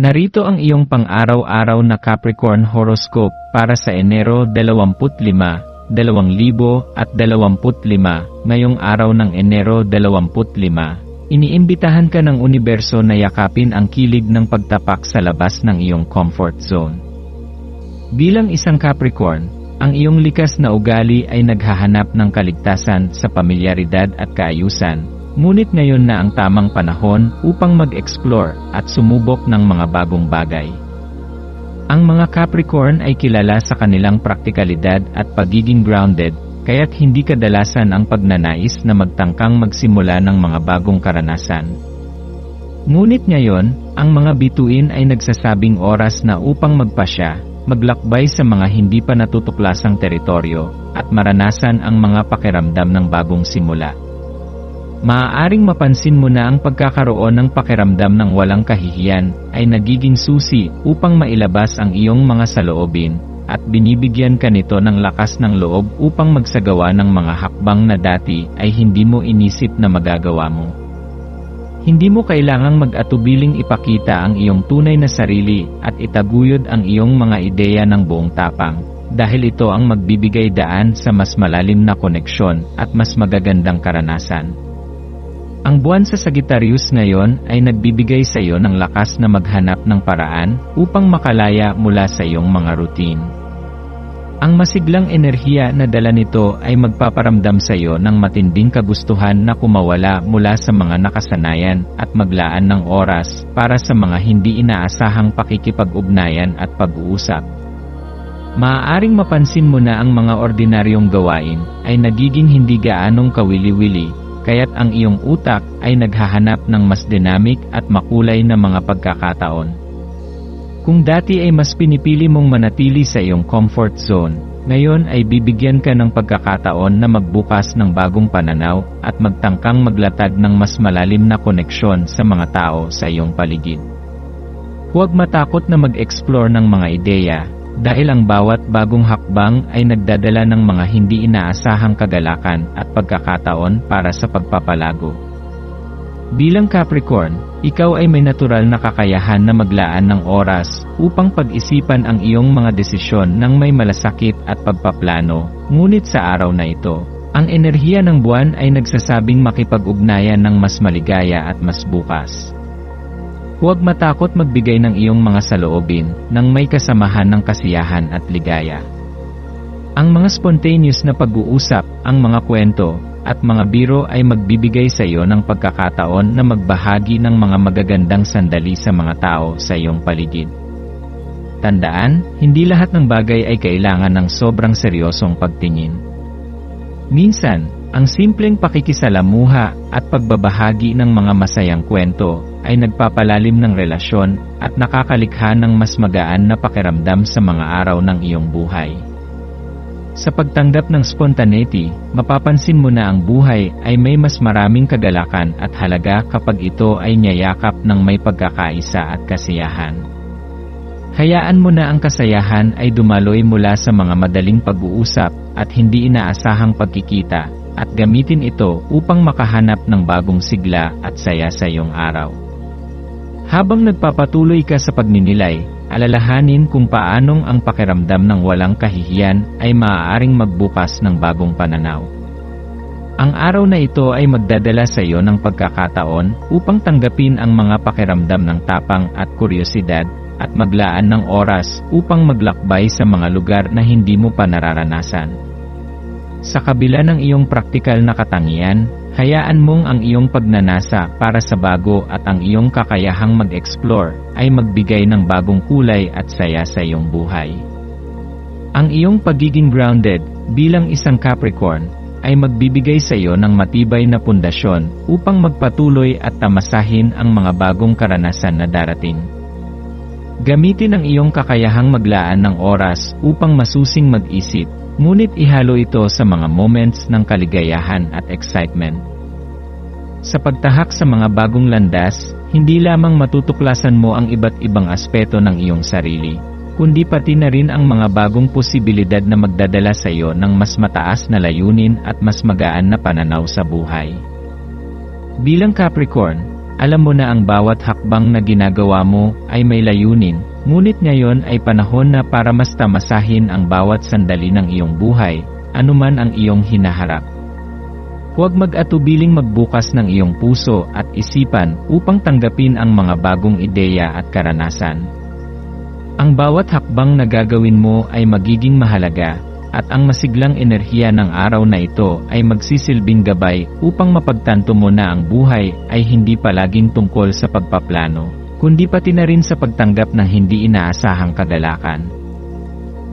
Narito ang iyong pang-araw-araw na Capricorn horoscope para sa Enero 25, 2025, ngayong araw ng Enero 25. Iniimbitahan ka ng universo na yakapin ang kilig ng pagtapak sa labas ng iyong comfort zone. Bilang isang Capricorn, ang iyong likas na ugali ay naghahanap ng kaligtasan sa pamilyaridad at kaayusan, ngunit ngayon na ang tamang panahon upang mag-explore at sumubok ng mga bagong bagay. Ang mga Capricorn ay kilala sa kanilang praktikalidad at pagiging grounded, kaya't hindi kadalasan ang pagnanais na magtangkang magsimula ng mga bagong karanasan. Ngunit ngayon, ang mga bituin ay nagsasabing oras na upang magpasya, maglakbay sa mga hindi pa natutuklasang teritoryo, at maranasan ang mga pakiramdam ng bagong simula. Maaaring mapansin mo na ang pagkakaroon ng pakiramdam ng walang kahihiyan ay nagiging susi upang mailabas ang iyong mga saloobin, at binibigyan ka nito ng lakas ng loob upang magsagawa ng mga hakbang na dati ay hindi mo inisip na magagawa mo. Hindi mo kailangang mag-atubiling ipakita ang iyong tunay na sarili at itaguyod ang iyong mga ideya ng buong tapang, dahil ito ang magbibigay daan sa mas malalim na koneksyon at mas magagandang karanasan. Ang buwan sa Sagittarius ngayon ay nagbibigay sa iyo ng lakas na maghanap ng paraan upang makalaya mula sa iyong mga routine. Ang masiglang enerhiya na dala nito ay magpaparamdam sa iyo ng matinding kagustuhan na kumawala mula sa mga nakasanayan at maglaan ng oras para sa mga hindi inaasahang pakikipag-ugnayan at pag-uusap. Maaaring mapansin mo na ang mga ordinaryong gawain ay nagiging hindi gaanong kawili-wili, kaya't ang iyong utak ay naghahanap ng mas dynamic at makulay na mga pagkakataon. Kung dati ay mas pinipili mong manatili sa iyong comfort zone, ngayon ay bibigyan ka ng pagkakataon na magbukas ng bagong pananaw at magtangkang maglatag ng mas malalim na koneksyon sa mga tao sa iyong paligid. Huwag matakot na mag-explore ng mga ideya, dahil ang bawat bagong hakbang ay nagdadala ng mga hindi inaasahang kagalakan at pagkakataon para sa pagpapalago. Bilang Capricorn, ikaw ay may natural na kakayahan na maglaan ng oras upang pag-isipan ang iyong mga desisyon ng may malasakit at pagpaplano, ngunit sa araw na ito, ang enerhiya ng buwan ay nagsasabing makipag-ugnayan ng mas maligaya at mas bukas. Huwag matakot magbigay ng iyong mga saloobin nang may kasamahan ng kasiyahan at ligaya. Ang mga spontaneous na pag-uusap, ang mga kwento, at mga biro ay magbibigay sa iyo ng pagkakataon na magbahagi ng mga magagandang sandali sa mga tao sa iyong paligid. Tandaan, hindi lahat ng bagay ay kailangan ng sobrang seryosong pagtingin. Minsan, ang simpleng pakikisalamuha at pagbabahagi ng mga masayang kwento ay nagpapalalim ng relasyon at nakakalikha ng mas magaan na pakiramdam sa mga araw ng iyong buhay. Sa pagtanggap ng spontaneity, mapapansin mo na ang buhay ay may mas maraming kagalakan at halaga kapag ito ay niyayakap ng may pagkakaisa at kasiyahan. Hayaan mo na ang kasayahan ay dumaloy mula sa mga madaling pag-uusap at hindi inaasahang pagkikita at gamitin ito upang makahanap ng bagong sigla at saya sa iyong araw. Habang nagpapatuloy ka sa pagninilay, alalahanin kung paanong ang pakiramdam ng walang kahihiyan ay maaaring magbukas ng bagong pananaw. Ang araw na ito ay magdadala sa iyo ng pagkakataon upang tanggapin ang mga pakiramdam ng tapang at kuryosidad at maglaan ng oras upang maglakbay sa mga lugar na hindi mo pa nararanasan. Sa kabila ng iyong praktikal na katangian, hayaan mong ang iyong pagnanasa para sa bago at ang iyong kakayahang mag-explore ay magbigay ng bagong kulay at saya sa iyong buhay. Ang iyong pagiging grounded bilang isang Capricorn ay magbibigay sa iyo ng matibay na pundasyon upang magpatuloy at tamasahin ang mga bagong karanasan na darating. Gamitin ang iyong kakayahang maglaan ng oras upang masusing mag-isip, ngunit ihalo ito sa mga moments ng kaligayahan at excitement. Sa pagtahak sa mga bagong landas, hindi lamang matutuklasan mo ang iba't ibang aspeto ng iyong sarili, kundi pati na rin ang mga bagong posibilidad na magdadala sa iyo ng mas mataas na layunin at mas magaan na pananaw sa buhay. Bilang Capricorn, alam mo na ang bawat hakbang na ginagawa mo ay may layunin, ngunit ngayon ay panahon na para mas tamasahin ang bawat sandali ng iyong buhay, anuman ang iyong hinaharap. Huwag mag-atubiling magbukas ng iyong puso at isipan upang tanggapin ang mga bagong ideya at karanasan. Ang bawat hakbang na gagawin mo ay magiging mahalaga, at ang masiglang enerhiya ng araw na ito ay magsisilbing gabay upang mapagtanto mo na ang buhay ay hindi palaging tungkol sa pagpaplano, kundi pati na rin sa pagtanggap ng hindi inaasahang kagalakan.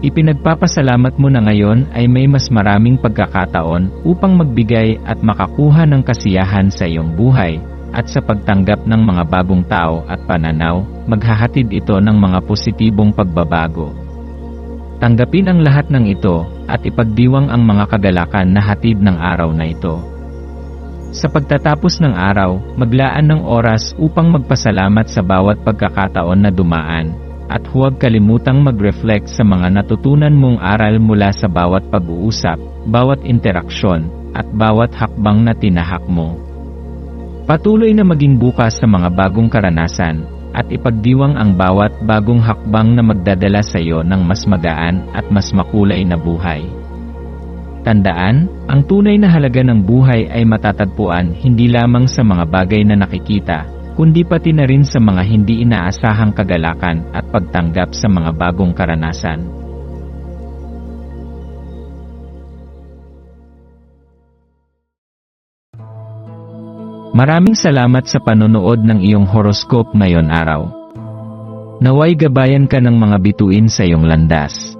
Ipinagpapasalamat mo na ngayon ay may mas maraming pagkakataon upang magbigay at makakuha ng kasiyahan sa iyong buhay, at sa pagtanggap ng mga bagong tao at pananaw, maghahatid ito ng mga positibong pagbabago. Tanggapin ang lahat ng ito, at ipagdiwang ang mga kagalakan na hatid ng araw na ito. Sa pagtatapos ng araw, maglaan ng oras upang magpasalamat sa bawat pagkakataon na dumaan, at huwag kalimutang mag-reflect sa mga natutunan mong aral mula sa bawat pag-uusap, bawat interaksyon, at bawat hakbang na tinahak mo. Patuloy na maging bukas sa mga bagong karanasan, at ipagdiwang ang bawat bagong hakbang na magdadala sa iyo ng mas magaan at mas makulay na buhay. Tandaan, ang tunay na halaga ng buhay ay matatagpuan hindi lamang sa mga bagay na nakikita, kundi pati na rin sa mga hindi inaasahang kagalakan at pagtanggap sa mga bagong karanasan. Maraming salamat sa panonood ng iyong horoscope ngayon araw. Naway gabayan ka ng mga bituin sa iyong landas.